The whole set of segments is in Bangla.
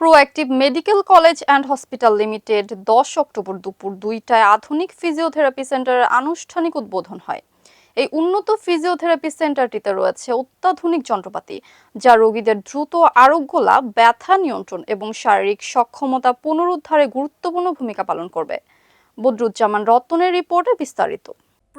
Proactive medical college and hospital limited দশ অক্টোবর দুপুর দুইটায় আধুনিক ফিজিওথেরাপি সেন্টারের আনুষ্ঠানিক উদ্বোধন হয়। এই উন্নত ফিজিওথেরাপি সেন্টারটিতে রয়েছে অত্যাধুনিক যন্ত্রপাতি, যা রোগীদের দ্রুত আরোগ্য লাভ, ব্যথা নিয়ন্ত্রণ এবং শারীরিক সক্ষমতা পুনরুদ্ধারে গুরুত্বপূর্ণ ভূমিকা পালন করবে। বদরুজ্জামান রত্নের রিপোর্টে বিস্তারিত।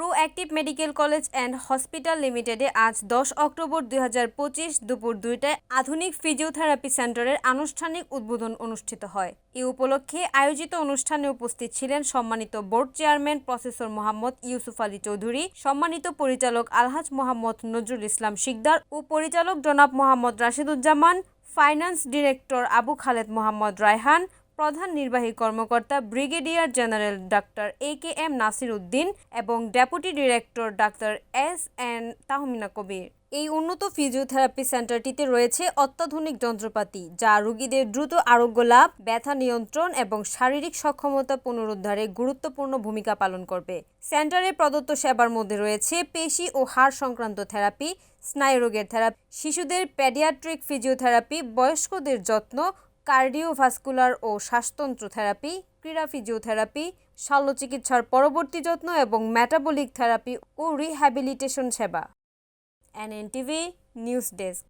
Proactive medical college and hospital লিমিটেডে আজ দশ অক্টোবর দুই হাজার পঁচিশ দুপুর দুইটায় আধুনিক ফিজিওথেরাপি সেন্টারের আনুষ্ঠানিক উদ্বোধন অনুষ্ঠিত হয়। এ উপলক্ষে আয়োজিত অনুষ্ঠানে উপস্থিত ছিলেন সম্মানিত board chairman professor Mohammad Yusuf Ali Chowdhury, সম্মানিত পরিচালক আলহাজ মোহাম্মদ নজরুল ইসলাম শিকদার ও পরিচালক জনাব মোহাম্মদ রাশিদুজ্জামান, ফাইন্যান্স ডিরেক্টর আবু খালেদ মোহাম্মদ রায়হান প্রধান নির্বাহী কর্মকর্তা brigadier general doctor A K M Nasir Uddin এবং deputy director doctor S N Tahmina Kabir. এই উন্নত ফিজিওথেরাপি সেন্টারটিতে রয়েছে অত্যাধুনিক যন্ত্রপাতি, যা রোগীদের দ্রুত আরোগ্য লাভ, ব্যথা নিয়ন্ত্রণ এবং শারীরিক সক্ষমতা পুনরুদ্ধারে গুরুত্বপূর্ণ ভূমিকা পালন করবে। সেন্টারে প্রদত্ত সেবার মধ্যে রয়েছে পেশি ও হাড় সংক্রান্ত থেরাপি, স্নায়ুরোগের থেরাপি, শিশুদের প্যাডিয়াট্রিক ফিজিওথেরাপি, বয়স্কদের যত্ন কার্ডিওভাস্কুলার ও শ্বাসতন্ত্র থেরাপি, ক্রীড়া ফিজিওথেরাপি শল্য চিকিৎসার পরবর্তী যত্ন এবং ম্যাটাবলিক থেরাপি ও রিহ্যাবিলিটেশন সেবা। অ্যান এন টিভি নিউজ ডেস্ক।